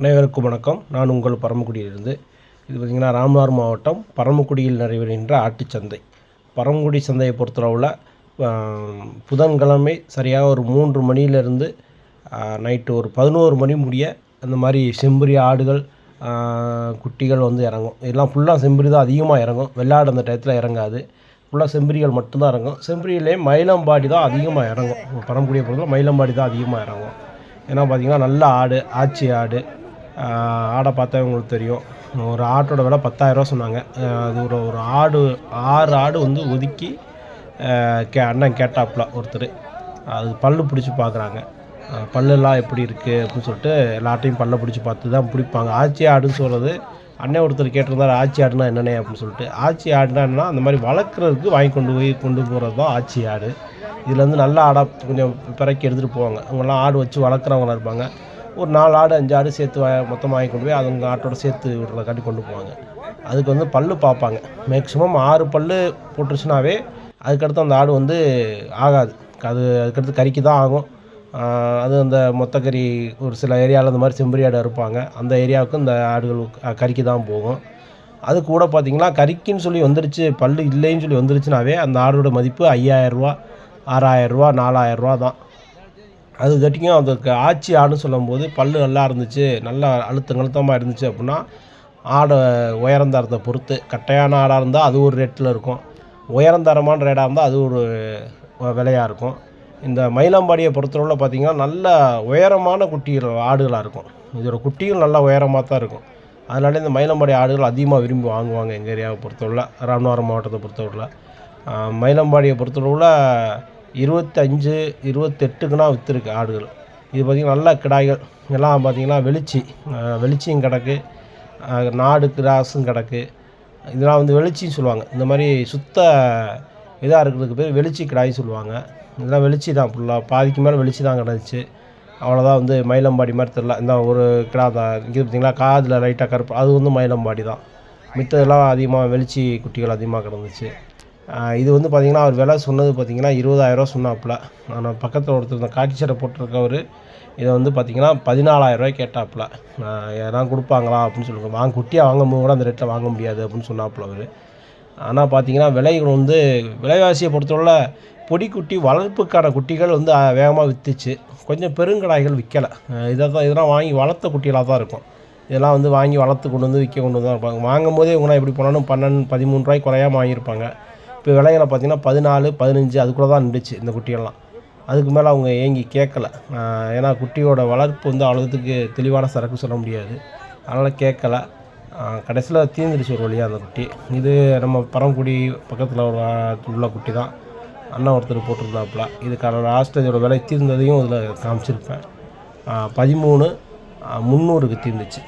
அனைவருக்கும் வணக்கம். நான் உங்கள் பரமக்குடியிலிருந்து இது பார்த்திங்கன்னா ராமநாதபுரம் மாவட்டம் பரமக்குடியில் நடைபெறுகின்ற ஆட்டுச்சந்தை பரமக்குடி சந்தையை பொறுத்தளவில் புதன்கிழமை சரியாக ஒரு மூன்று மணியிலிருந்து நைட்டு ஒரு பதினோரு மணி முடிய அந்த மாதிரி செம்பரி ஆடுகள் குட்டிகள் வந்து இறங்கும். இதெல்லாம் ஃபுல்லாக செம்பரி தான் அதிகமாக இறங்கும். வெள்ளாடு அந்த டயத்தில் இறங்காது. ஃபுல்லாக செம்பரிகள் மட்டும்தான் இறங்கும். செம்பரியிலே மயிலம்பாடி தான் அதிகமாக இறங்கும். பரமக்குடியை பொறுத்தவரை மயிலம்பாடி தான் அதிகமாக இறங்கும். ஏன்னா பார்த்திங்கன்னா நல்ல ஆடு ஆச்சி ஆடு ஆடை பார்த்தா உங்களுக்கு தெரியும். ஒரு ஆட்டோட விலை பத்தாயிரரூவா சொன்னாங்க. அது ஒரு ஒரு ஆடு ஆறு ஆடு வந்து ஒதுக்கி கே அண்ணன் கேட்டாப்புல ஒருத்தர். அது பல்லு பிடிச்சி பார்க்குறாங்க பல்லெல்லாம் எப்படி இருக்குது அப்படின்னு சொல்லிட்டு எல்லாட்டையும் பல்லை பிடிச்சி பார்த்து தான் பிடிப்பாங்க. ஆச்சி ஆடுன்னு சொல்கிறது அண்ணன் ஒருத்தர் கேட்டிருந்தார் ஆச்சி ஆடுனா என்னென்ன அப்படின்னு சொல்லிட்டு. ஆச்சி ஆடுனா என்னன்னா அந்த மாதிரி வளர்க்குறதுக்கு வாங்கி கொண்டு போய் கொண்டு போகிறது தான் ஆச்சி ஆடு. இதில் வந்து நல்ல ஆடாக கொஞ்சம் பிறக்கி எடுத்துகிட்டு போவாங்க. அவங்கெல்லாம் ஆடு வச்சு வளர்க்குறவங்களாம் இருப்பாங்க. ஒரு நாலு ஆடு அஞ்சு ஆடு சேர்த்து வா மொத்தமாக வாங்கி கொண்டு போய் அவங்க ஆட்டோட சேர்த்து விடுறதுக்காட்டி கொண்டு போவாங்க. அதுக்கு வந்து பல்லு பார்ப்பாங்க. மேக்ஸிமம் ஆறு பல்லு போட்டுருச்சுனாவே அதுக்கடுத்து அந்த ஆடு வந்து ஆகாது. அது அதுக்கடுத்து கறிக்கு தான் ஆகும். அது அந்த மொத்தக்கறி ஒரு சில ஏரியாவில் அந்த மாதிரி செம்பரி ஆடு இருப்பாங்க அந்த ஏரியாவுக்கு இந்த ஆடுகள் கறிக்கு தான் போகும். அது கூட பார்த்தீங்கன்னா கறிக்குன்னு சொல்லி வந்துருச்சு பல்லு இல்லைன்னு சொல்லி வந்துருச்சுனாவே அந்த ஆடோட மதிப்பு ஐயாயிரரூவா ஆறாயிரரூவா நாலாயிரரூவா தான். அது கட்டிக்கும் அதுக்கு ஆச்சி ஆடுன்னு சொல்லும்போது பல்லு நல்லா இருந்துச்சு நல்லா அழுத்தம் அழுத்தமாக இருந்துச்சு அப்படின்னா ஆடை உயரந்தரத்தை பொறுத்து கட்டையான ஆடாக இருந்தால் அது ஒரு ரேட்டில் இருக்கும். உயரந்தரமான ரேடாக இருந்தால் அது ஒரு விலையாக இருக்கும். இந்த மயிலாம்பாடியை பொறுத்தளவில் பார்த்திங்கன்னா நல்ல உயரமான குட்டிகள் ஆடுகளாக இருக்கும். இதோட குட்டிகள் நல்லா உயரமாக தான் இருக்கும். அதனால இந்த மயிலம்பாடி ஆடுகள் அதிகமாக விரும்பி வாங்குவாங்க எங்கள் ஏரியாவை பொறுத்தவரை ராமநாதபுரம் மாவட்டத்தை பொறுத்தவரை மயிலம்பாடியை பொறுத்தளவில் இருபத்தஞ்சு இருபத்தெட்டுக்குனா விற்றுருக்கு ஆடுகள். இது பார்த்திங்கன்னா நல்ல கிடாய்கள். எல்லாம் பார்த்திங்கன்னா வெளிச்சி வெளிச்சியும் கிடக்கு. நாடு கிராஸும் கிடக்கு. இதெல்லாம் வந்து வெளிச்சின்னு சொல்லுவாங்க. இந்த மாதிரி சுத்த இதாக இருக்கிறதுக்கு பேர் வெளிச்சி கிடாய் சொல்லுவாங்க. இதெல்லாம் வெளிச்சி தான் ஃபுல்லாக பாதிக்கு மேலே வெளிச்சி தான் கிடந்துச்சு. அவ்வளோதான் வந்து மயிலம்பாடி மாதிரி தெரில இந்த ஒரு கிடா தான். இங்கே பார்த்திங்களா காதில் லைட்டாக கருப்பு. அது வந்து மயிலம்பாடி தான். மித்ததெல்லாம் அதிகமாக வெளிச்சி குட்டிகள் அதிகமாக கிடந்துச்சு. இது வந்து பார்த்திங்கன்னா அவர் விலை சொன்னது பார்த்திங்கன்னா இருபதாயிரரூவா சொன்னாப்புல. ஆனால் பக்கத்தில் ஒருத்தர் இந்த காக்கி சட்டை போட்டிருக்கவர் இதை வந்து பார்த்திங்கன்னா பதினாலாயிரரூவாய் கேட்டாப்புல. எதனா கொடுப்பாங்களா அப்படின்னு சொல்லுங்க. வாங்க குட்டியாக வாங்கும்போது கூட அந்த ரேட்டில் வாங்க முடியாது அப்படின்னு சொன்னாப்புல அவர். ஆனால் பார்த்திங்கன்னா விலைகள் வந்து விலைவாசியை பொறுத்தவரை பொடிக்குட்டி வளர்ப்புக்கான குட்டிகள் வந்து வேகமாக விற்றுச்சு கொஞ்சம் பெருங்கடாய்கள் விற்கலை இதை தான் இதெல்லாம் வாங்கி வளர்த்த குட்டிகளாக தான் இருக்கும். இதெல்லாம் வந்து வாங்கி வளர்த்து கொண்டு வந்து விற்க கொண்டு வந்து தான் இருப்பாங்க. வாங்கும் போதே இவங்களாம் எப்படி போனாலும் பன்னெண்டு பதிமூணு ரூபாய்க்கு குறையாம வாங்கியிருப்பாங்க. இப்போ விலைகளை பார்த்தீங்கன்னா பதினாலு பதினஞ்சு அதுக்குள்ளே தான் நின்றுச்சு இந்த குட்டியெல்லாம் அதுக்கு மேலே அவங்க ஏங்கி கேட்கல. ஏன்னா குட்டியோட வளர்ப்பு வந்து அவ்வளோத்துக்கு தெளிவான சரக்கு சொல்ல முடியாது. அதனால் கேட்கல. கடைசியில் தீர்ந்துடுச்சு ஒரு வழியாக அந்த குட்டி. இது நம்ம பரமக்குடி பக்கத்தில் ஒரு உள்ள குட்டி தான். அண்ணன் ஒருத்தர் போட்டிருந்தாப்புல. இதுக்கான லாஸ்ட் இதோட விலை தீர்ந்ததையும் இதில் காமிச்சிருப்பேன். பதிமூணு முந்நூறுக்கு தீர்ந்துச்சு.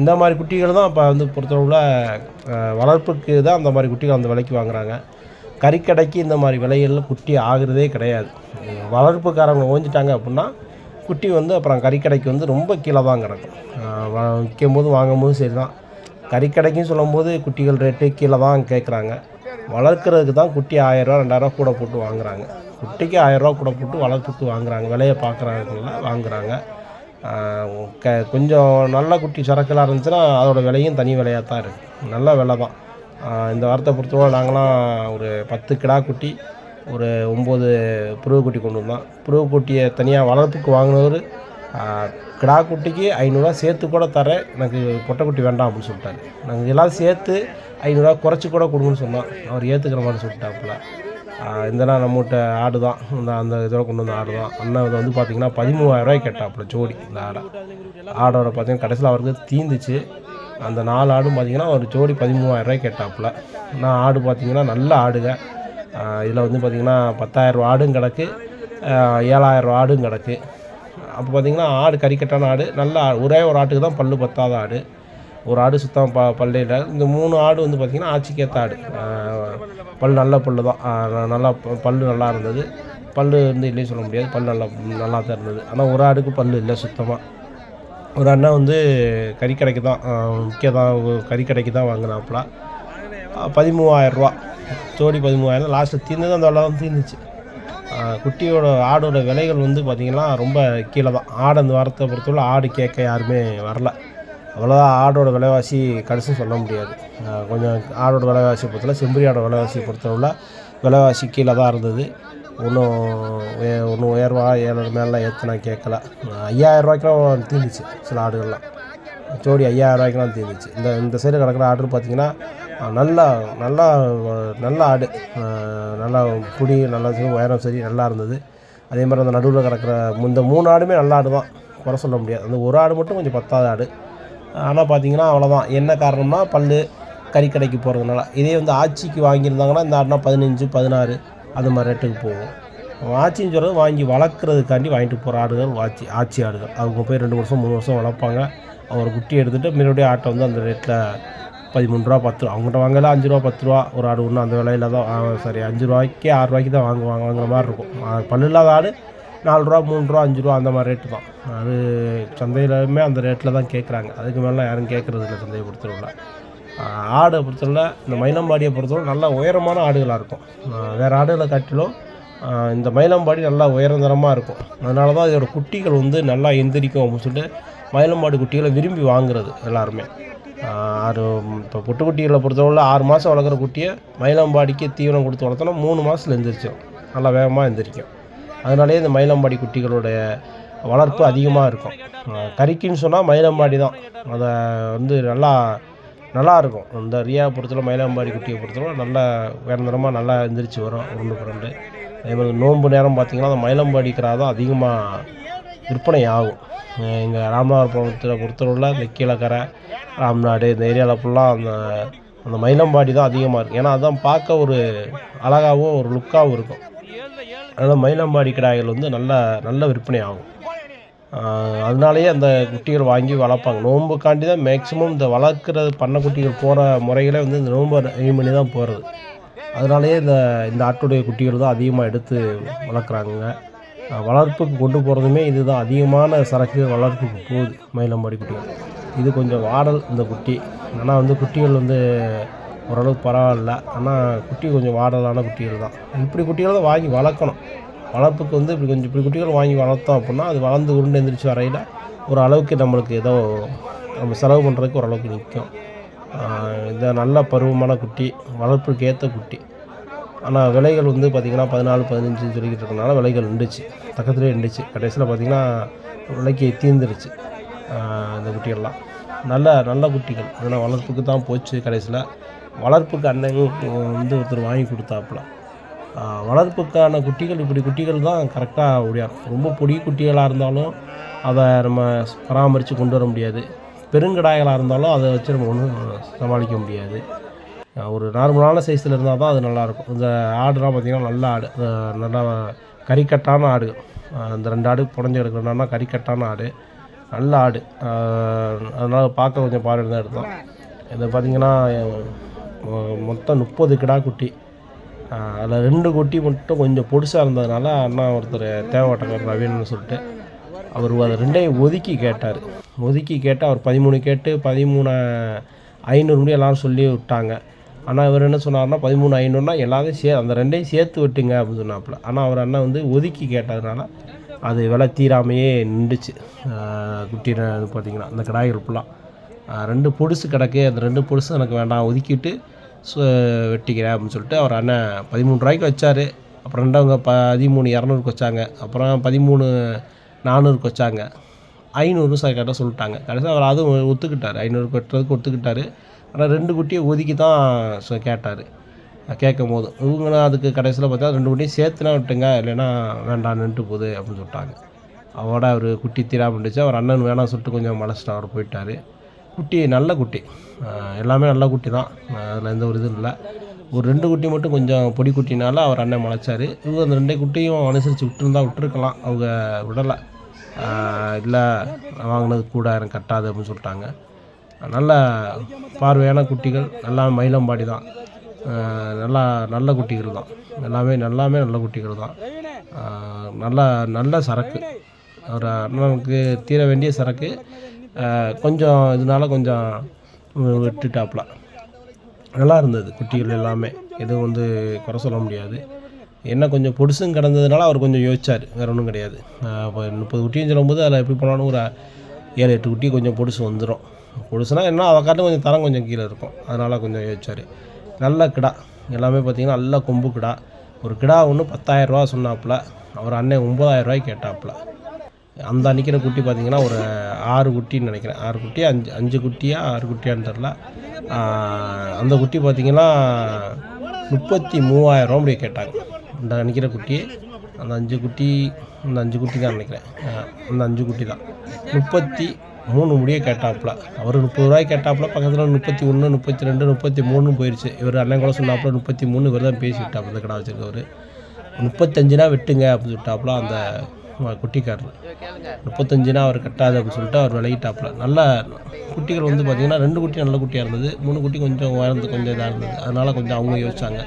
இந்த மாதிரி குட்டிகள் தான் இப்போ வந்து பொறுத்தளவில் வளர்ப்புக்கு தான் அந்த மாதிரி குட்டிகள் அந்த விலைக்கு வாங்குகிறாங்க கறிக்கடைக்கு இந்த மாதிரி விலைகளில் குட்டி ஆகிறதே கிடையாது. வளர்ப்புக்காரங்க ஓஞ்சிட்டாங்க அப்படின்னா குட்டி வந்து அப்புறம் கறிக்கடைக்கு வந்து ரொம்ப கீழே தான் கிடக்கும். விற்கும் போது வாங்கும் போது சரி தான் கறிக்கடைக்கும் சொல்லும்போது குட்டிகள் ரேட்டு கீழே தான் கேட்குறாங்க வளர்க்குறதுக்கு தான் குட்டி ஆயிரரூவா ரெண்டாயிரரூவா கூட போட்டு வாங்குறாங்க. குட்டிக்கு ஆயிரரூவா கூட போட்டு வளர்ப்புக்கு வாங்குறாங்க. விலையை பார்க்குறாங்கல்ல வாங்குறாங்க. க கொஞ்சம் நல்ல குட்டி சரக்குலாம் இருந்துச்சுன்னா அதோடய விலையும் தனி விலையாக தான் இருக்குது நல்ல விலை தான். இந்த வாரத்தை பொறுத்தவரை நாங்களாம் ஒரு பத்து கிடா குட்டி ஒரு ஒம்பது புருவ குட்டி கொண்டு வந்தோம். புருவ குட்டியை தனியாக வளர்ப்புக்கு வாங்கினவர் கிடா குட்டிக்கு ஐநூறுரூவா சேர்த்து கூட தரேன் எனக்கு பொட்டைக்குட்டி வேண்டாம் அப்படின்னு சொல்லிட்டாரு. நாங்கள் எல்லாம் சேர்த்து ஐநூறுரூவா குறைச்சி கூட கொடுங்கன்னு சொன்னோம். அவர் ஏற்றுக்கிற மாதிரி சொல்லிட்டாப்புல. ஆஹ் நம்மகிட்ட ஆடு தான். இந்த அந்த இதோட கொண்டு வந்த ஆடு தான். அண்ணன் இதை வந்து பார்த்திங்கன்னா பதிமூவாயிரரூவாய்க்கு கேட்டாப்புல ஜோடி இந்த ஆடை. ஆடோட பார்த்தீங்கன்னா கடைசியில் அவருக்கு தீந்துச்சு. அந்த நாலு ஆடும் பார்த்திங்கன்னா ஒரு ஜோடி பதிமூவாயிரரூவாய் கேட்டாப்புல. நான் ஆடு பார்த்திங்கன்னா நல்ல ஆடுங்க. இதில் வந்து பார்த்திங்கன்னா பத்தாயிரரூவா ஆடும் கிடக்கு. ஏழாயிரரூவா ஆடும் கிடக்கு. அப்போ பார்த்தீங்கன்னா ஆடு கறிக்கட்டான ஆடு. நல்ல ஒரே ஒரு ஆட்டுக்கு தான் பல்லு பத்தாத ஆடு. ஒரு ஆடு சுத்தம் ப பல்லையில். இந்த மூணு ஆடு வந்து பார்த்திங்கன்னா ஆச்சிக்கேற்ற ஆடு. பல் நல்ல பல்லு தான். நல்லா பல் பல்லு நல்லா இருந்தது. பல்லு வந்து இல்லைன்னு சொல்ல முடியாது. பல் நல்லா நல்லா தான் இருந்தது. ஆனால் ஒரு ஆடுக்கு பல்லு இல்லை சுத்தமாக. ஒரு அண்ணன் வந்து கறிக்கடைக்கு தான் முக்கிய தான் கறிக்கடைக்கு தான் வாங்கினாப்புல. பதிமூவாயிரரூவா. ஜோடி பதிமூவாயிரம். லாஸ்ட்டில் தீர்ந்தது அந்த அளவு தீர்ந்துச்சு. குட்டியோட ஆடோட விலைகள் வந்து பார்த்திங்கன்னா ரொம்ப கீழே தான். ஆடு அந்த வாரத்தை பொறுத்தவரை ஆடு கேட்க யாருமே வரல. அவ்வளோதான் ஆடோட விலைவாசி கடைசி சொல்ல முடியாது. கொஞ்சம் ஆடோட விலைவாசி பொறுத்தவரை செம்பரி ஆடோட விலைவாசியை பொறுத்தவரை விலைவாசி கீழே தான் இருந்தது. ஒன்றும் ஒன்றும் உயர்வா ஏழு மேலாம் ஏற்றுனா நான் கேட்கல. ஐயாயிரம் ரூபாய்க்குலாம் தீர்ந்துச்சு சில ஆடுகள்லாம். ஜோடி ஐயாயிரம் ரூபாய்க்குலாம் தீர்ந்துச்சு இந்த இந்த சைடு கிடக்கிற ஆர்டர் பார்த்தீங்கன்னா நல்லா நல்லா நல்ல ஆடு. நல்லா புடி நல்லா சரி, உயரம் சரி நல்லா இருந்தது. அதே மாதிரி அந்த நடுவில் கிடக்கிற இந்த மூணு ஆடுமே நல்ல ஆடு தான். குறை சொல்ல முடியாது. அந்த ஒரு ஆடு மட்டும் கொஞ்சம் பத்தாத ஆடு. ஆனால் பார்த்தீங்கன்னா அவ்வளோதான் என்ன காரணம்னா பல்லு கறிக்கடைக்கு போகிறதுனால இதே வந்து ஆச்சிக்கு வாங்கியிருந்தாங்கன்னா இந்த ஆடுனா பதினஞ்சு பதினாறு. அது மாதிரி ரேட்டுக்கு போகும். ஆச்சின்னு சொல்கிறது வாங்கி வளர்க்குறதுக்காண்டி வாங்கிட்டு போகிற ஆடுகள் ஆச்சி ஆச்சி ஆடுகள். அவங்க போய் ரெண்டு வருஷம் மூணு வருஷம் வளர்ப்பாங்க. அவர் குட்டி எடுத்துகிட்டு மறுபடியும் ஆட்டை வந்து அந்த ரேட்டில் பதிமூணு ரூபா பத்து ரூபா. அவங்ககிட்ட வாங்கல அஞ்சு ரூபா பத்து ரூபா. ஒரு ஆடு ஒன்று அந்த விலையில தான் சரி அஞ்சு ரூபாய்க்கு ஆறு ரூபாய்க்கு தான் வாங்குவாங்க வாங்குற மாதிரி இருக்கும். பல்லு இல்லாத ஆடு நாலு ரூபா மூணு ரூபா அஞ்சு ரூபா அந்த மாதிரி ரேட்டு தான். அது சந்தையிலுமே அந்த ரேட்டில் தான் கேட்குறாங்க அதுக்கு மேலே யாரும் கேட்குறது இல்லை சந்தையை பொறுத்தவரை ஆடை பொறுத்தவரை இந்த மயிலம்பாடியை பொறுத்தவரை நல்லா உயரமான ஆடுகளாக இருக்கும். வேறு ஆடுகளை காட்டிலும் இந்த மயிலம்பாடி நல்லா உயரந்தரமாக இருக்கும். அதனால தான் இதோட குட்டிகள் வந்து நல்லா எந்திரிக்கும் அப்படின்னு சொல்லிட்டு மயிலம்பாடி குட்டிகளை விரும்பி வாங்குறது எல்லாருமே. ஆறு இப்போ பொட்டுக்குட்டிகளை பொறுத்தவரை ஆறு மாதம் வளர்க்குற குட்டியை மயிலம்பாடிக்கு தீவனம் கொடுத்து வளர்த்தோன்னா மூணு மாதத்தில் எந்திரிச்சிடும் நல்லா வேகமாக எந்திரிக்கும். அதனாலே இந்த மயிலம்பாடி குட்டிகளுடைய வளர்ப்பு அதிகமாக இருக்கும். கறிக்குன்னு சொன்னால் மயிலம்பாடி தான். அதை வந்து நல்லா நல்லாயிருக்கும். இந்த ரியா பொறுத்தவரை மயிலாம்பாடி குட்டியை பொறுத்தவரை நல்லா உயர்ந்தரமாக நல்லா எந்திரிச்சு வரும் உருண்டு ரெண்டு அதே மாதிரி நோன்பு நேரம் பார்த்திங்கன்னா அந்த மயிலம்பாடி கிரா தான் அதிகமாக விற்பனை ஆகும். எங்கள் ராமநாதபுரத்தில் பொறுத்தவரையில் இந்த கீழக்கரை ராம்நாடு இந்த ஏரியாவில் ஃபுல்லாக அந்த அந்த மயிலம்பாடி தான் அதிகமாக இருக்கும் ஏன்னா அதான் பார்க்க ஒரு அழகாகவும் ஒரு லுக்காகவும் இருக்கும். அதனால் மயிலம்பாடி கிடாய்கள் வந்து நல்ல நல்ல விற்பனை ஆகும். அதனாலேயே அந்த குட்டிகள் வாங்கி வளர்ப்பாங்க. நோன்புக்காண்டி தான் மேக்ஸிமம் இந்த வளர்க்குறது பண்ணை குட்டிகள் போகிற முறைகளே வந்து இந்த நோன்பை எய்ம் பண்ணி தான் போகிறது அதனாலேயே இந்த இந்த ஆட்டுடைய குட்டிகள் தான் அதிகமாக எடுத்து வளர்க்குறாங்க வளர்ப்புக்கு கொண்டு போகிறதுமே இதுதான். அதிகமான சரக்கு வளர்ப்புக்கு போகுது மயிலம்பாடி குட்டிகள். இது கொஞ்சம் வாடல் இந்த குட்டி. ஆனால் வந்து குட்டிகள் வந்து ஓரளவுக்கு பரவாயில்ல. ஆனால் குட்டி கொஞ்சம் வாடலான குட்டிகள் தான். இப்படி குட்டிகளை தான் வாங்கி வளர்க்கணும். வளர்ப்புக்கு வந்து இப்படி கொஞ்சம் இப்படி குட்டிகள் வாங்கி வளர்த்தோம் அப்படின்னா அது வளர்ந்து உருண்டு எந்திரிச்சு வரையில் ஒரு அளவுக்கு நம்மளுக்கு ஏதோ நம்ம செலவு பண்ணுறதுக்கு ஓரளவுக்கு நிற்கும் இந்த நல்ல பருவமான குட்டி வளர்ப்புக்கு ஏற்ற குட்டி. ஆனால் விலைகள் வந்து பார்த்திங்கன்னா பதினாலு பதினஞ்சுன்னு சொல்லிக்கிட்டு இருக்கனால விலைகள் இருந்துச்சு பக்கத்துலேயே இருந்துச்சு கடைசியில் பார்த்திங்கன்னா விலைக்கு தீர்ந்துருச்சு. இந்த குட்டிகள்லாம். நல்ல நல்ல குட்டிகள். அதனால் வளர்ப்புக்கு தான் போச்சு கடைசியில். வளர்ப்புக்கு அண்ணன் வந்து ஒருத்தர் வாங்கி கொடுத்தாப்புல. வளர்ப்புக்கான குட்டிகள் இப்படி குட்டிகள் தான் கரெக்டாக முடியும் ரொம்ப பொடி குட்டிகளாக இருந்தாலும் அதை நம்ம பராமரித்து கொண்டு வர முடியாது. பெருங்கடாய்களாக இருந்தாலும் அதை வச்சு நம்ம ஒன்றும் சமாளிக்க முடியாது. ஒரு நார்மலான சைஸில் இருந்தால் தான் அது நல்லாயிருக்கும். இந்த ஆடுலாம் பார்த்திங்கன்னா நல்ல ஆடு. நல்லா கறிக்கட்டான ஆடு. அந்த ரெண்டு ஆடு புடஞ்சு எடுக்கணும்னா கறிக்கட்டான ஆடு. நல்ல ஆடு. அதனால் பார்க்க கொஞ்சம் பார்வை தான் எடுத்தோம் இது பார்த்திங்கன்னா மொத்தம் முப்பது கிடா குட்டி. அதில் ரெண்டு குட்டி மட்டும் கொஞ்சம் பொடிசாக இருந்ததுனால அண்ணா ஒருத்தர் தேவாட்டக்கார் ரவீன்னு சொல்லிட்டு அவர் அதை ரெண்டையும் ஒதுக்கி கேட்டார். ஒதுக்கி கேட்டு அவர் பதிமூணு கேட்டு பதிமூணு ஐநூறு முடி எல்லாரும் சொல்லி விட்டாங்க. ஆனால் இவர் என்ன சொன்னார்னா பதிமூணு ஐநூறுனா எல்லாத்தையும் சே அந்த ரெண்டையும் சேர்த்து விட்டுங்க அப்படின்னு சொன்னாப்புல. ஆனால் அவர் அண்ணன் வந்து ஒதுக்கி கேட்டதுனால அது விலை தீராமையே நின்றுச்சு. குட்டி பார்த்தீங்கன்னா அந்த கடாய்கள் ஃபுல்லாக ரெண்டு பொடுசு கிடக்கு. அந்த ரெண்டு பொடுசு எனக்கு வேண்டாம். ஒதுக்கிட்டு வெட்டிக்கிறேன் அப்படின்னு சொல்லிட்டு அவர் அண்ணன் பதிமூணு ரூபாய்க்கு வச்சார். அப்புறம் ரெண்டவங்க பதிமூணு இரநூறுக்கு வச்சாங்க. அப்புறம் பதிமூணு நானூறுக்கு வச்சாங்க. ஐநூறு சார் கேட்டால் சொல்லிட்டாங்க. கடைசியில் அவர் அதுவும் ஒத்துக்கிட்டார். ஐநூறு கட்டுறதுக்கு ஒத்துக்கிட்டார். ஆனால் ரெண்டு குட்டியை ஒதுக்கி தான் கேட்டார். கேட்கும் போது இவங்களும் அதுக்கு கடைசியில் பார்த்தா ரெண்டு குட்டியும் சேர்த்துனா விட்டுங்க இல்லைன்னா வேண்டாம் நின்றுட்டு போகுது அப்படின்னு சொல்லிட்டாங்க. அவரோட அவர் குட்டி தீராம இருந்துச்சு. அவர் அண்ணன் வேணாம் சொல்லிட்டு கொஞ்சம் மலைச்சிட்டு அவர் போயிட்டார். குட்டி நல்ல குட்டி. எல்லாமே நல்ல குட்டி தான். அதில் எந்த ஒரு இதுவும் இல்லை. ஒரு ரெண்டு குட்டி மட்டும் கொஞ்சம் பொடி குட்டினால அவர் அண்ணன் முளைச்சார். இவங்க அந்த ரெண்டே குட்டியும் அனுசரித்து விட்டுருந்தா விட்டுருக்கலாம். அவங்க விடலை. இல்லை வாங்கினது கூட எனக்கு கட்டாது அப்படின்னு சொல்லிட்டாங்க. நல்ல பார்வையான குட்டிகள். நல்லா மயிலம்பாடி தான். நல்லா நல்ல குட்டிகள் தான். எல்லாமே எல்லாமே நல்ல குட்டிகள் தான். நல்ல நல்ல சரக்கு. ஒரு அண்ணனுக்கு தீர வேண்டிய சரக்கு. கொஞ்சம் இதனால கொஞ்சம் விட்டுட்டாப்புல. நல்லா இருந்தது குட்டிகள் எல்லாமே. எதுவும் வந்து குறை சொல்ல முடியாது. என்ன கொஞ்சம் பொடுசும் கிடந்ததுனால அவர் கொஞ்சம் யோசிச்சார். வேறு ஒன்றும் கிடையாது. இப்போ முப்பது குட்டியும் சொல்லும்போது அதில் எப்படி போனாலும் ஒரு ஏழு எட்டு குட்டி கொஞ்சம் பொடுசு வந்துடும் பொடுசுனா என்ன அதை காட்டும் கொஞ்சம் தரம் கொஞ்சம் கீழே இருக்கும். அதனால் கொஞ்சம் யோசிச்சார். நல்ல கிடா. எல்லாமே பார்த்தீங்கன்னா நல்ல கொம்பு கிடா. ஒரு கிடா ஒன்று பத்தாயிரரூவா சொன்னாப்புல. அவர் அண்ணன் ஒம்பதாயிரரூவாய்க்கு கேட்டாப்புல. அந்த நிற்கிற குட்டி பார்த்திங்கன்னா ஒரு ஆறு குட்டின்னு நினைக்கிறேன். ஆறு குட்டி அஞ்சு அஞ்சு குட்டியா ஆறு குட்டியான்னு தெரில அந்த குட்டி பார்த்தீங்கன்னா முப்பத்தி மூவாயிரம் அப்படி கேட்டாங்க. இந்த நிற்கிற குட்டி அந்த அஞ்சு குட்டி அந்த அஞ்சு குட்டி தான் நினைக்கிறேன். அந்த அஞ்சு குட்டி தான். முப்பத்தி மூணு முடிய கேட்டாப்புல. அவர் முப்பது ரூபாய் கேட்டாப்புல பக்கத்தில் முப்பத்தி ஒன்று முப்பத்தி ரெண்டு முப்பத்தி மூணு போயிடுச்சு இவர் அண்ணன் கூட சொன்னாப்புல முப்பத்தி மூணு இவர் தான் பேசிவிட்டாப்புல கடை வச்சிருக்கவர். முப்பத்தஞ்சுனா வெட்டுங்க அப்படின்னு சொல்லிட்டாப்புல அந்த குட்டிக்காரர். முப்பத்தஞ்சுனா அவர் கட்டாது அப்படின்னு சொல்லிட்டு அவர் விலகிட்டாப்புல. நல்ல குட்டிகள் வந்து பார்த்திங்கன்னா ரெண்டு குட்டி நல்ல குட்டியாக இருந்தது. மூணு குட்டி கொஞ்சம் உயர்ந்து கொஞ்சம் இதாக இருந்தது. அதனால் கொஞ்சம் அவங்க யோசிச்சாங்க.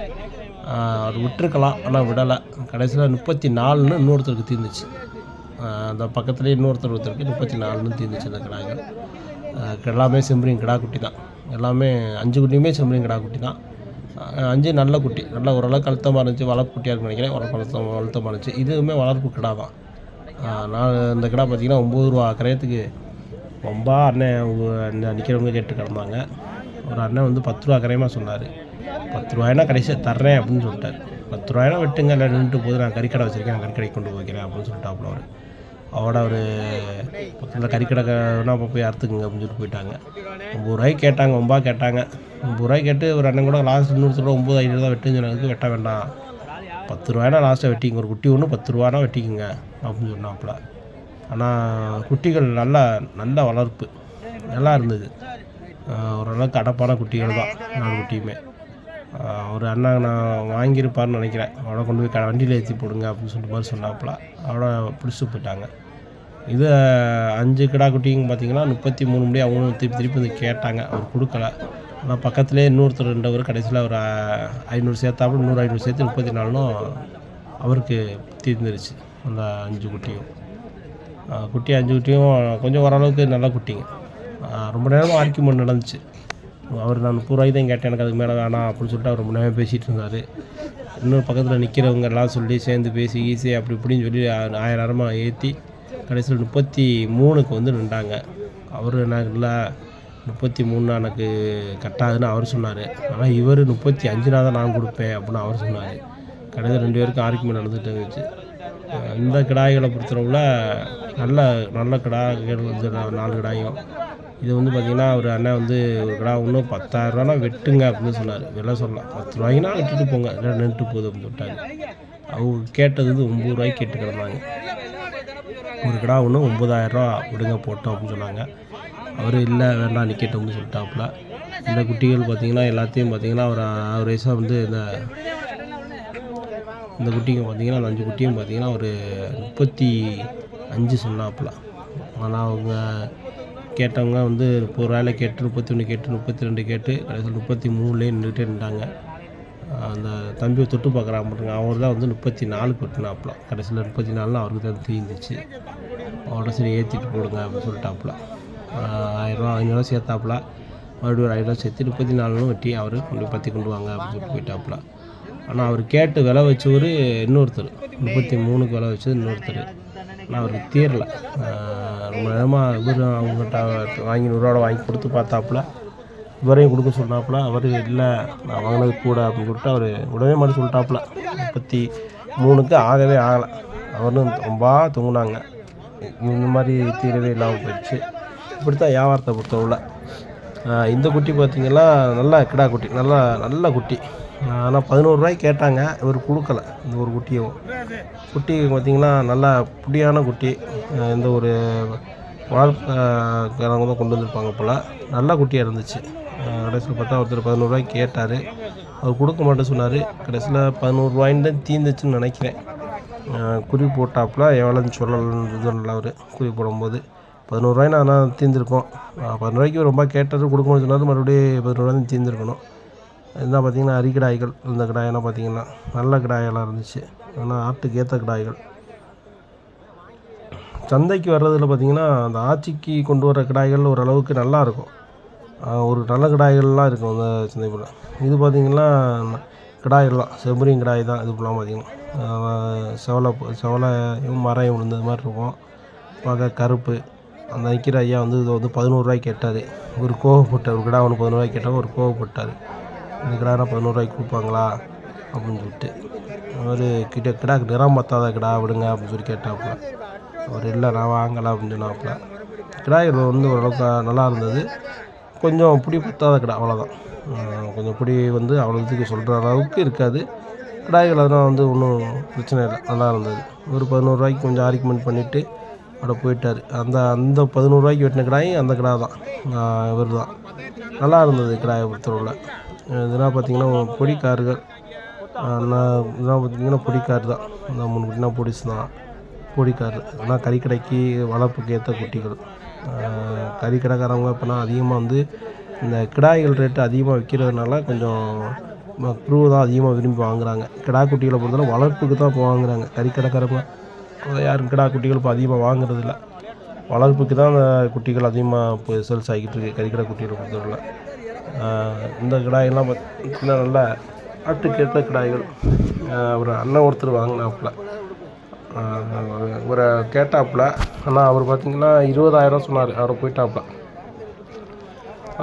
அவர் விட்டுருக்கலாம். ஆனால் விடலை. கடைசியில் முப்பத்தி நாலுன்னு இன்னொருத்தருக்கு தீர்ந்துச்சு அந்த பக்கத்துலேயே இன்னொருத்தர் ஒருத்தருக்கு முப்பத்தி நாலுன்னு தீர்ந்துச்சு அந்த கிடாய்கள். எல்லாமே செம்பரிங் கிடா குட்டி தான். எல்லாமே அஞ்சு குட்டியுமே செம்பரிங் கிடா குட்டி தான். அஞ்சு நல்ல குட்டி. நல்ல ஓரளவுக்கு அழுத்தமாக இருந்துச்சு. வளர்ப்பு குட்டியாக இருக்குன்னு நினைக்கிறேன். வளர்ப்பு அழுத்தம் அழுத்தமாக இருந்துச்சு. இதுவுமே வளர்ப்பு கிடா தான். நான் இந்த கடை பார்த்தீங்கன்னா ஒம்பது ரூபா கிரயத்துக்கு ரொம்ப அண்ணன் நிற்கிறவங்க கேட்டு கிடந்தாங்க ஒரு அண்ணன் வந்து பத்து ரூபா கரையமாக சொன்னார். பத்து ரூபாய்னா கடைசியாக தர்றேன் அப்படின்னு சொல்லிட்டார். பத்து ரூபாய்னா வெட்டுங்க இல்லை நின்றுட்டு போது நான் கறிக்கடை வச்சுருக்கேன் நான் கறிக்கடைக்கு கொண்டு போய்க்கிறேன் அப்படின்னு சொல்லிட்டாப்புல அவர். அவட ஒரு பக்கத்தில் கறிக்கடை அப்போ போய் அறுத்துக்குங்க அப்படின்னு சொல்லிட்டு போயிட்டாங்க. ஒம்பது ரூபாய்க்கு கேட்டாங்க ஒம்பா கேட்டாங்க. ஒம்பது ரூபாய் கேட்டு ஒரு அண்ணன் கூட லாஸ்ட் இன்னொரு ரூபா ஒம்பது ஐநூறு தான் வெட்டுன்னு சொன்னதுக்கு வெட்ட வேண்டாம். பத்து ரூபாய்னா லாஸ்ட்டாக வெட்டிங்க ஒரு குட்டி ஒன்று பத்து ரூபானா வெட்டிக்குங்க அப்படின்னு சொன்னாப்புல. ஆனால் குட்டிகள் நல்லா நல்ல வளர்ப்பு. நல்லா இருந்தது. ஓரளவுக்கு அடப்பான குட்டிகள் தான் நாலு குட்டியுமே. அவர் ஒரு அண்ணா நான் வாங்கியிருப்பார்னு நினைக்கிறேன். அவளை கொண்டு போய் வண்டியில் ஏற்றி போடுங்க அப்படின்னு சொல்லிட்டு மாதிரி சொன்னாப்புல. அவளை பிடிச்சி போயிட்டாங்க. இது அஞ்சு கிடா குட்டிங்க பார்த்தீங்கன்னா முப்பத்தி மூணு முடி அவங்களும் திருப்பி திருப்பி வந்து கேட்டாங்க. அவர் கொடுக்கல. ஆனால் பக்கத்துலேயே இன்னொருத்தர் ரெண்டவர் கடைசியில் ஒரு ஐநூறு சேர்த்தாப்புல நூறு ஐநூறு சேர்த்து முப்பத்தி நாலுனும் அவருக்கு தீர்ந்துருச்சு அந்த அஞ்சு குட்டியும். குட்டி அஞ்சு குட்டியும் கொஞ்சம் ஓரளவுக்கு நல்ல குட்டிங்க. ரொம்ப நேரம் ஆர்கியூமெண்ட் நடந்துச்சு. அவர் நான் முப்பது ரூபாய்க்கு தான் கேட்டேன் எனக்கு அதுக்கு மேலே வேணாம் அப்படின்னு சொல்லிட்டு அவர் ரொம்ப நேரம் பேசிகிட்டு இருந்தார். இன்னொரு பக்கத்தில் நிற்கிறவங்க எல்லாம் சொல்லி சேர்ந்து பேசி ஈஸி அப்படி இப்படின்னு சொல்லி ஆயிரம் ஏற்றி கடைசியில் முப்பத்தி மூணுக்கு வந்து நின்றாங்க. அவர் நாங்கள் இல்லை முப்பத்தி மூணு எனக்கு கட்டாதுன்னு அவர் சொன்னார். ஆனால் இவர் முப்பத்தி அஞ்சுனா தான் நான் கொடுப்பேன் அப்படின்னு அவர் சொன்னார். கடைசியில் ரெண்டு பேருக்கும் ஆர்குமெண்ட் நடந்துட்டு இருந்துச்சு அந்த இந்த கிடாய்களை பொறுத்தளவில் நல்ல நல்ல கிடாய்கள் வந்து நாலு கிடாயும். இது வந்து பார்த்திங்கன்னா ஒரு அண்ணன் வந்து ஒரு கிடா இன்னும் பத்தாயிரரூவானா வெட்டுங்க அப்படின்னு சொன்னார். விலை சொல்லலாம் பத்து ரூபாய்க்குனா விட்டுட்டு போங்க. இல்லை நின்றுட்டு போகுது அப்படின்னு சொல்லிட்டாங்க அவங்க கேட்டது வந்து ஒம்பது ரூபாய்க்கு கேட்டு கிடந்தாங்க. ஒரு கிடா ஒன்று ஒம்பதாயிரரூவா விடுங்க போட்டோம் அப்படின்னு சொன்னாங்க. அவர் இல்லை வேண்டாம் நிற்கட்டும்னு அப்படின்னு சொல்லிட்டாப்புல. இந்த குட்டிகள் பார்த்தீங்கன்னா எல்லாத்தையும் பார்த்தீங்கன்னா ஒரு வயசாக வந்து இந்த இந்த குட்டிங்க பார்த்தீங்கன்னா அந்த அஞ்சு குட்டியும் பார்த்தீங்கன்னா ஒரு முப்பத்தி அஞ்சு சொன்னாப்புல. ஆனால் அவங்க கேட்டவங்க வந்து முப்பது ரூபாயில் கேட்டு முப்பத்தி ஒன்று கேட்டு முப்பத்தி ரெண்டு கேட்டு கடைசியில் முப்பத்தி மூணுலேயே நின்றுட்டே நின்றாங்க. அந்த தம்பியை தொட்டு பார்க்குறான் பாருங்க. அவர் தான் வந்து முப்பத்தி நாலுக்கு வெட்டினாப்புல கடைசியில் முப்பத்தி நாலுல அவருக்கு தான் தீர்ந்துச்சு அவரோட சரி ஏற்றிட்டு போடுங்க அப்படின்னு சொல்லிட்டாப்புல. ஆயிரரூவா ஐநூறுரூவா சேர்த்தாப்புல. மறுபடியும் ஒரு ஐநூறுவா சேர்த்து முப்பத்தி நாலுன்னு வெட்டி அவர் கொண்டு பற்றி கொண்டு வாங்க அப்படின்னு சொல்லிட்டு போயிட்டாப்புல. ஆனால் அவர் கேட்டு விலை வச்சவர் இன்னொருத்தர். முப்பத்தி மூணுக்கு விலை வச்சது இன்னொருத்தர். ஆனால் அவருக்கு தீரல. ரொம்ப நேரமாக இவர் அவங்ககிட்ட வாங்கி நூறுரூவா வாங்கி கொடுத்து பார்த்தாப்புல. இவரையும் கொடுக்க சொன்னாப்புல. அவர் இல்லை நான் வாங்கினது கூட அப்படின்னு சொல்லிட்டு அவர் உடனே மட்டும் சொல்லிட்டாப்புல. முப்பத்தி மூணுக்கு ஆகவே ஆகலை. அவரும் ரொம்ப தூங்கினாங்க. இந்த மாதிரி தீரவே இல்லாமல் போயிடுச்சு. இப்படி தான் வியாபாரத்தை பொறுத்தவரை. இந்த குட்டி பார்த்தீங்கன்னா நல்லா கிடா குட்டி நல்லா நல்ல குட்டி. ஆனால் பதினோரு ரூபாய்க்கு கேட்டாங்க இவர் கொடுக்கல இந்த ஒரு குட்டியும் குட்டி பார்த்தீங்கன்னா நல்லா புடியான குட்டி. இந்த ஒரு வாழ்க்கைக்காரங்க தான் கொண்டு வந்திருப்பாங்க போல். நல்ல குட்டியாக இருந்துச்சு. கடைசியில் பார்த்தா ஒருத்தர் பதினோருவாய்க்கு கேட்டார். அவர் கொடுக்க மாட்டேன்னு சொன்னார். கடைசியில் பதினோருவாயின்னு தான் தீர்ந்துச்சுன்னு நினைக்கிறேன். குறி போட்டாப்புல எவ்வளோன்னு சொல்லலன்னு நல்லா அவர் குறி போடும்போது. பதினோருவாய்னா ஆனால் தீர்ந்துருக்கும் பதினோருவாய்க்கு ரொம்ப கேட்டது கொடுக்க முடியும் மறுபடியும் பதினோருவாய்க்கு தீர்ந்துருக்கணும். இதுதான் பார்த்தீங்கன்னா அரிக்கடாய்கள் இந்த கிடாயெல்லாம் பார்த்தீங்கன்னா நல்ல கிடாயெல்லாம் இருந்துச்சு. ஆனால் ஆட்டுக்கு ஏற்ற கிடாய்கள். சந்தைக்கு வர்றதில் பார்த்தீங்கன்னா அந்த ஆட்சிக்கு கொண்டு வர கிடாய்கள் ஓரளவுக்கு நல்லா இருக்கும். ஒரு நல்ல கிடாய்கள்லாம் இருக்கும் அந்த சந்தைக்குள்ள. இது பார்த்தீங்கன்னா கிடாயெல்லாம் செம்பரியும் கிடாய் தான் இது ஃபுல்லாக பார்த்தீங்கன்னா ஆஹ் செவலை செவலையும் மறையும் விழுந்தது மாதிரி இருக்கும். பார்க்க கருப்பு அந்த நிற்கிற ஐயா வந்து இதை வந்து பதினோருவாய்க்கு கேட்டார். ஒரு கோவப்பட்டார். ஒரு கிடா ஒன்று பதினோருவாய் கேட்டால் ஒரு கோவப்பட்டார். இந்த கிடானா பதினோருவாய்க்கு கொடுப்பாங்களா? அப்படின்னு சொல்லிட்டு. அவர் கிட்ட கிடா நிறம் பத்தாத கிடா விடுங்க அப்படின்னு சொல்லி கேட்டாப்புல. அவர் இல்லை நான் வாங்கலாம் அப்படின்னு சொன்னாப்புல கிடாய்கள் வந்து ஓரளவுக்கு நல்லா இருந்தது. கொஞ்சம் பிடி பத்தாத கிடா அவ்வளோதான் கொஞ்சம் பிடி வந்து அவ்வளோத்துக்கு சொல்கிற அளவுக்கு இருக்காது. கிடாய்கள் அதெல்லாம் வந்து ஒன்றும் பிரச்சனை இல்லை. நல்லா இருந்தது. ஒரு பதினோருவாய்க்கு கொஞ்சம் ஆர்குமெண்ட் பண்ணிவிட்டு அட போயிட்டார். அந்த அந்த பதினோருவாய்க்கு வெட்டின கிடாயும் அந்த கிடா தான். இவர் தான். நல்லா இருந்தது கிடாயை பொறுத்தளவில் இதெல்லாம் பார்த்தீங்கன்னா பொடிக்கார்கள் நான் இதெல்லாம் பார்த்தீங்கன்னா பொடிக்கார் தான். இந்த மூணு குட்டினா பொடிசு தான் பொடிக்கார் ஆனால் கறிக்கடைக்கு வளர்ப்புக்கு ஏற்ற குட்டிகள். கறிக்கடைக்காரவங்க இப்போனா அதிகமாக வந்து இந்த கிடாய்கள் ரேட்டு அதிகமாக விற்கிறதுனால கொஞ்சம் ப்ரூ தான் அதிகமாக விரும்பி வாங்குறாங்க. கிடா குட்டிகளை பொறுத்தவரை வளர்ப்புக்கு தான் இப்போ வாங்குறாங்க. அதை யாரும் கிடா குட்டிகள் இப்போ அதிகமாக வாங்குறதில்ல. வளர்ப்புக்கு தான் அந்த குட்டிகள் அதிகமாக இப்போ சேல்ஸ் ஆகிட்டு இருக்கு. கறிக்கடை குட்டிகளை பொறுத்தவரையில். இந்த கிடாயெல்லாம் பார்த்திங்கன்னா நல்ல ஆட்டுக்கேற்ற கிடாய்கள். ஒரு அண்ணன் ஒருத்தர் வாங்கினாப்புல. ஒரு கேட்டாப்புல. ஆனால் அவர் பார்த்திங்கன்னா இருபதாயிரம் சொன்னார். அவரை போயிட்டாப்புல.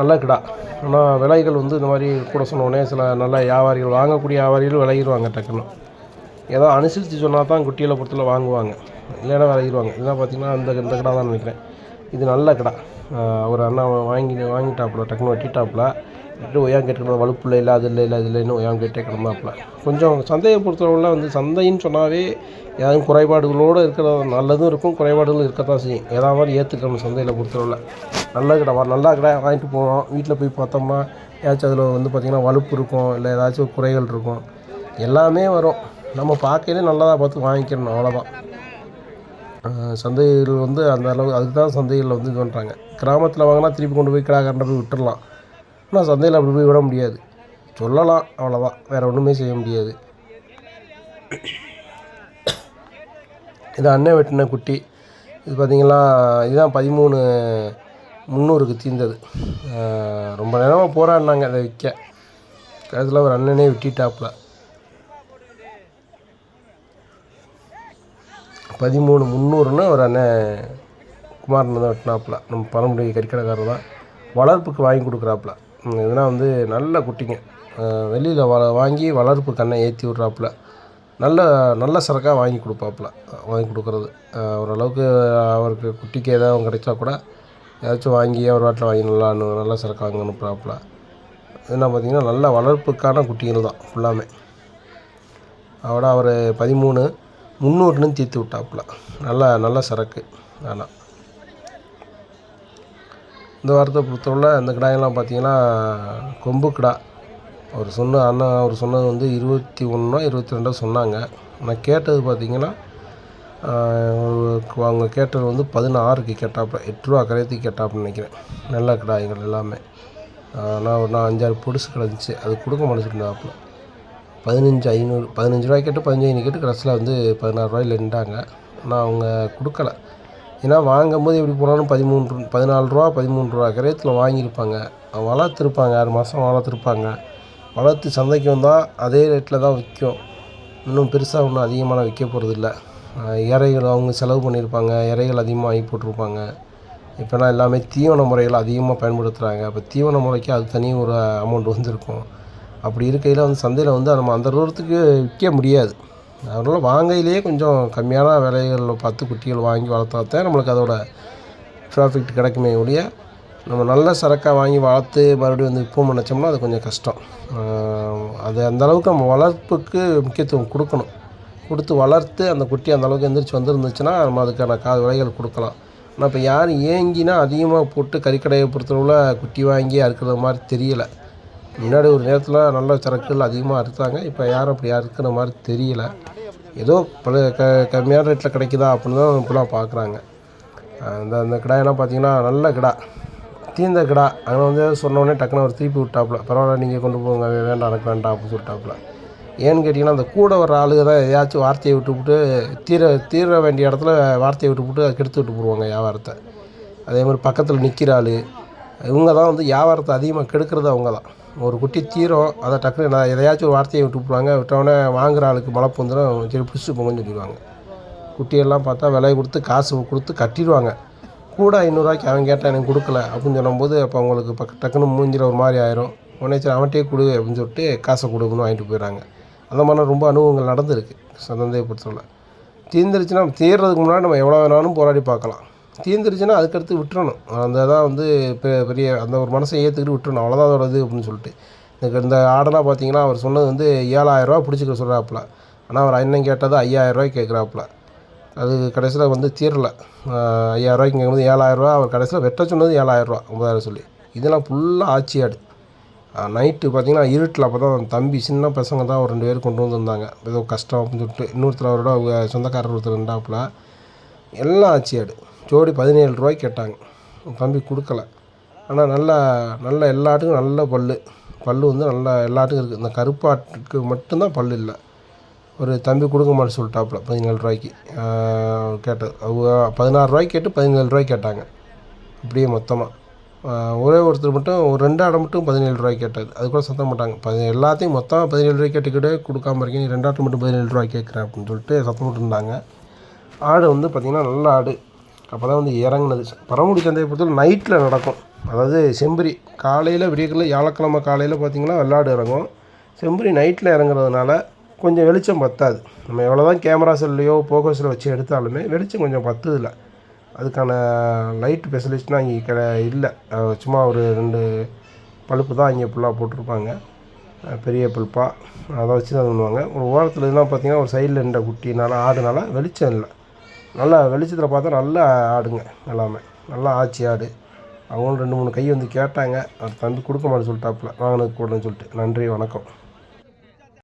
நல்ல கிடா. ஆனால் விலைகள் வந்து இந்த மாதிரி கூட சொன்னோடனே சில நல்ல வியாபாரிகள் வாங்கக்கூடிய வியாபாரிகள் விளையிடுவாங்க டக்குன்னு. ஏதோ அனுசரித்து சொன்னால் தான் குட்டியில் பொறுத்தல வாங்குவாங்க. இல்லைன்னா விளையிடுவாங்க இதெல்லாம் பார்த்தீங்கன்னா அந்த இந்த கடை தான் நினைக்கிறேன். இது நல்ல கடை. ஒரு அண்ணா வாங்கி வாங்கிட்டாப்புல டக்குன்னு வெட்டிட்டாப்புல. விட்டு ஒய்யாம் கேட்டுக்கணும் வலுப்பு இல்லை அது இல்லை இல்லை அது இல்லைன்னு ஒய்யாம் கேட்டே கிடந்தாப்புல. கொஞ்சம் சந்தையை பொறுத்தளவில் வந்து சந்தைன்னு சொன்னாவே ஏதாவது குறைபாடுகளோடு இருக்கிற நல்லதும் இருக்கும் குறைபாடுகளும் இருக்க தான் செய்யும். ஏதாவது மாதிரி ஏற்றுக்கணும் சந்தையில் பொறுத்தளவில் நல்ல கடை நல்லா கடை வாங்கிட்டு போவோம். வீட்டில் போய் பார்த்தோம்னா ஏதாச்சும் அதில் வந்து பார்த்திங்கன்னா வலுப்பு இருக்கும் இல்லை ஏதாச்சும் குறைகள் இருக்கும். எல்லாமே வரும். நம்ம பார்க்கையிலே நல்லதாக பார்த்து வாங்கிக்கணும் அவ்வளோதான் சந்தைகள் வந்து அந்த அளவு அதுக்கு தான் சந்தைகளில் வந்து இது பண்ணுறாங்க கிராமத்தில் வாங்கினா திருப்பி கொண்டு போய் கிடாக்காரண்ட போய் விட்டுறலாம். ஆனால் சந்தையில் அப்படி போய் விட முடியாது. சொல்லலாம் அவ்வளோதான் வேறு ஒன்றுமே செய்ய முடியாது. இது அண்ணன் வெட்டின குட்டி. இது பார்த்திங்கன்னா இதுதான் பதிமூணு முந்நூறுக்கு தீர்ந்தது ரொம்ப நேரமாக போராடினாங்க அதை விற்க. கடைசியில் ஒரு அண்ணனே விட்டிட்டாப்புல. பதிமூணு முந்நூறுன்னு ஒரு அண்ணன் குமாரன் தான் வெட்டினாப்புல. நம்ம பரம்பரை கறிக்கடைக்காரர் தான். வளர்ப்புக்கு வாங்கி கொடுக்குறாப்புல. இதெல்லாம் வந்து நல்ல குட்டிங்க. வெளியில் வ வாங்கி வளர்ப்பு கண்ணை ஏற்றி விட்றாப்புல. நல்ல நல்ல சரக்காக வாங்கி கொடுப்பாப்புல. வாங்கி கொடுக்குறது. ஓரளவுக்கு அவருக்கு குட்டிக்கு எதாவது கிடைச்சா கூட ஏதாச்சும் வாங்கி அவர் வாட்டில் வாங்கி நல்லா நல்ல சரக்காக வாங்கி அனுப்புகிறாப்புல என்ன பார்த்திங்கன்னா நல்ல வளர்ப்புக்கான குட்டிகள் தான் ஃபுல்லாமே. அதோட அவர் பதிமூணு முந்நூறுன்னு தீர்த்து விட்டாப்புல. நல்லா நல்ல சரக்கு. ஆனால் இந்த வாரத்தை பொறுத்தவரை இந்த கிடாயெல்லாம் பார்த்தீங்கன்னா கொம்பு கிடா. அவர் சொன்ன அண்ணன் அவர் சொன்னது வந்து இருபத்தி ஒன்றோ இருபத்தி ரெண்டோ சொன்னாங்க. நான் கேட்டது பார்த்தீங்கன்னா அவங்க கேட்டது வந்து பதினாறுக்கு கேட்டாப்புல. எட்டு ரூபா கரையத்துக்கு கேட்டாப்புன்னு நினைக்கிறேன். நல்ல கிடாய்கள் எல்லாமே. நான் ஒரு நான் அஞ்சாறு பொடிசு கிடந்துச்சு அது கொடுக்க மாட்டேச்சிருந்தாப்புல பதினஞ்சு ஐநூறு பதினஞ்சு ரூபாய் கேட்டு பதினஞ்சு ஐநூறு கேட்டு கடைசியில் வந்து பதினாறு ரூபாயில் நின்றாங்க ஆனால் அவங்க கொடுக்கல. ஏன்னா வாங்கும்போது எப்படி போனாலும் பதிமூணு பதினாலு ரூபா பதிமூன்று ரூபா கிரயத்தில் வாங்கியிருப்பாங்க. வளர்த்துருப்பாங்க ஆறு மாதம் வளர்த்துருப்பாங்க. வளர்த்து சந்தைக்கு வந்தால் அதே ரேட்டில் தான் விற்கும். இன்னும் பெருசாக ஒன்றும் அதிகமான விற்க போகிறதில்ல இறைகள் அவங்க செலவு பண்ணியிருப்பாங்க இறைகள் அதிகமாக வாங்கி போட்டிருப்பாங்க. இப்போலாம் எல்லாமே தீவன முறைகள் அதிகமாக பயன்படுத்துகிறாங்க அப்போ தீவன முறைக்கு அது தனி ஒரு அமௌண்ட் வந்துருக்கும். அப்படி இருக்கையில் வந்து சந்தையில் வந்து நம்ம அந்த தூரத்துக்கு விற்க முடியாது. அதனால் வாங்கையிலேயே கொஞ்சம் கம்மியான விலைகளில் பார்த்து குட்டிகள் வாங்கி வளர்த்தா தான் நம்மளுக்கு அதோட ப்ராஃபிட் கிடைக்குமே ஒழிய நம்ம நல்ல சரக்காக வாங்கி வளர்த்து மறுபடியும் வந்து விற்போம் நினச்சோம்னா அது கொஞ்சம் கஷ்டம். அது அந்தளவுக்கு நம்ம வளர்ப்புக்கு முக்கியத்துவம் கொடுக்கணும். கொடுத்து வளர்த்து அந்த குட்டி அந்தளவுக்கு எந்திரிச்சு வந்துருந்துச்சுன்னா நம்ம அதுக்கான கா விலைகள் கொடுக்கலாம். ஆனால் இப்போ யாரும் ஏங்கினா அதிகமாக போட்டு கறிக்கடையை பொறுத்தளவில் குட்டி வாங்கி அறுக்கிற மாதிரி தெரியலை. முன்னாடி ஒரு நேரத்தில் நல்ல சரக்குகள் அதிகமாக அறுத்தாங்க இப்போ யாரும் அப்படி அறுக்கிற மாதிரி தெரியல. ஏதோ பல க கம்மியான ரேட்டில் கிடைக்குதா அப்படின்னு தான் இப்போலாம் பார்க்குறாங்க அந்த அந்த கிடாயெல்லாம் பார்த்தீங்கன்னா நல்ல கிடா. தீர்ந்த கிடா. அங்கே வந்து சொன்னோடனே டக்குன்னு அவர் திருப்பி விட்டாப்புல. பரவாயில்ல நீங்கள் கொண்டு போங்க வேண்டாம் எனக்கு வேண்டாம் அப்படின்னு சொல்லிட்டாப்புல. ஏன்னு கேட்டிங்கன்னா அந்த கூட வர ஆளுங்க தான் எதையாச்சும் வார்த்தையை விட்டுவிட்டு தீர தீர வேண்டிய இடத்துல வார்த்தையை விட்டுவிட்டு கெடுத்து விட்டு போடுவாங்க வியாபாரத்தை. அதே மாதிரி பக்கத்தில் நிற்கிற ஆள். இவங்க தான் வந்து வியாபாரத்தை அதிகமாக கெடுக்கிறது அவங்க தான் ஒரு குட்டி தீரும் அதை டக்குனு நான் எதையாச்சும் ஒரு வார்த்தையை விட்டு விட்ருவாங்க விட்டோடனே வாங்குகிற ஆளுக்கு மழை வந்துடும் சரி பிடிச்சி போங்கன்னு சொல்லிடுவாங்க. குட்டியெல்லாம் பார்த்தா விலையை கொடுத்து காசு கொடுத்து கட்டிடுவாங்க. கூட ஐநூறுரூவாய்க்கு அவன் கேட்டால் எனக்கு கொடுக்கல. அப்படின்னு சொல்லும்போது அப்போ அவங்களுக்கு பக்க டக்குன்னு மூஞ்சில் ஒரு மாதிரி ஆயிரும். உடனே சரி அவன்கிட்டே கொடு அப்படின்னு சொல்லிட்டு காசை கொடுக்கணும் வாங்கிட்டு போயிடுறாங்க. அந்த மாதிரிலாம் ரொம்ப அனுபவங்கள் நடந்திருக்கு. சந்தந்தையை பொறுத்தவரை தீர்ந்துருச்சுன்னா தீர்றதுக்கு முன்னாடி நம்ம எவ்வளோ வேணாலும் போராடி பார்க்கலாம். தீர்ந்துருச்சுன்னா அதுக்கடுத்து விட்டுறணும். அந்த தான் வந்து பெ- பெரிய அந்த ஒரு மனசை ஏற்றுக்கிட்டு விட்டுறணும். அவ்வளோதான் அதோட இது அப்படின்னு சொல்லிட்டு. இந்த இந்த ஆடெல்லாம் பார்த்தீங்கன்னா அவர் சொன்னது வந்து ஏழாயிரரூவா பிடிச்சிக்க சொல்கிறாப்புல ஆனால் அவர் அண்ணன் கேட்டது ஐயாயிரரூவாய்க்கு கேட்குறாப்புல. அது கடைசியில் வந்து தீரல. ஐயாயிரரூவாய்க்கு கேட்கும்போது ஏழாயிரரூவா அவர் கடைசியில் வெட்ட சொன்னது ஏழாயிரரூவா ஒன்பதாயிரம் சொல்லி. இதெல்லாம் ஃபுல்லாக ஆட்சி ஆடு. நைட்டு பார்த்தீங்கன்னா இருட்டில் அப்போ தான் தம்பி சின்ன பசங்க தான் ஒரு ரெண்டு பேர் கொண்டு வந்திருந்தாங்க ஏதோ கஷ்டம் அப்படின்னு சொல்லிட்டு. இன்னொருத்தர் அவரோட அவங்க சொந்தக்காரர் ஒருத்தர் இருந்தாப்புல. எல்லாம் ஆச்சி ஆடு ஜோடி பதினேழு ரூபாய்க்கு கேட்டாங்க. தம்பி கொடுக்கல. ஆனால் நல்லா நல்ல எல்லாத்துக்கும் நல்ல பல்லு. பல்லு வந்து நல்ல எல்லாத்துக்கும் இருக்குது இந்த கருப்பாட்டுக்கு மட்டும்தான் பல் இல்லை. ஒரு தம்பி கொடுக்க மாட்டேன்னு சொல்லிட்டாப்புல பதினேழு ரூபாய்க்கு. கேட்டது. அவங்க பதினாறு ரூபாய்க்கு கேட்டு பதினேழு ரூபாய்க்கு கேட்டாங்க. அப்படியே மொத்தமாக ஒரே ஒருத்தர் மட்டும் ஒரு ரெண்டு ஆடை மட்டும் பதினேழு ரூபாய்க்கு கேட்டார். அது கூட சத்தம் மாட்டாங்க பதி எல்லாத்தையும் மொத்தம் பதினேழு ரூபாய்க்கு கேட்டுக்கிட்டே கொடுக்காம இருக்கீங்க ரெண்டு ஆட்டை மட்டும் பதினேழு ரூபாய் கேட்குறேன் அப்படின்னு சொல்லிட்டு சத்தம் போட்டுருந்தாங்க. ஆடு வந்து பார்த்திங்கன்னா நல்ல ஆடு. அப்போ தான் வந்து இறங்குனது. பரமுடி சந்தையை பொறுத்தவரை நைட்டில் நடக்கும். அதாவது செம்பரி காலையில் விடியக்கில் வியாழக்கிழமை காலையில் பார்த்திங்கன்னா வெள்ளாடு இறங்கும். செம்பரி நைட்டில் இறங்குறதுனால கொஞ்சம் வெளிச்சம் பத்தாது. நம்ம எவ்வளோ தான் கேமரா செல்லையோ ஃபோக்கஸில் வச்சு எடுத்தாலுமே வெளிச்சம் கொஞ்சம் பத்துதில்ல. அதுக்கான லைட் ஃபெசிலிட்டிஸ்லாம் இங்கே கிட இல்லை. சும்மா ஒரு ரெண்டு பழுப்பு தான் இங்கே ஃபுல்லாக போட்டிருப்பாங்க. பெரிய பழுப்பாக அதை வச்சு தான் பண்ணுவாங்க ஒரு ஓரத்தில் இதெல்லாம் பார்த்தீங்கன்னா ஒரு சைடில் இருந்த குட்டினால ஆடுனால வெளிச்சம் இல்லை. நல்லா வெளிச்சத்தில் பார்த்தா நல்ல ஆடுங்க எல்லாமே. நல்லா ஆட்சி ஆடு. அவங்களும் ரெண்டு மூணு கை வந்து கேட்டாங்க. அது தந்து கொடுக்க மாட்டேன்னு சொல்லிட்டாப்புல. வாங்கினது கூடன்னு சொல்லிட்டு. நன்றி வணக்கம்.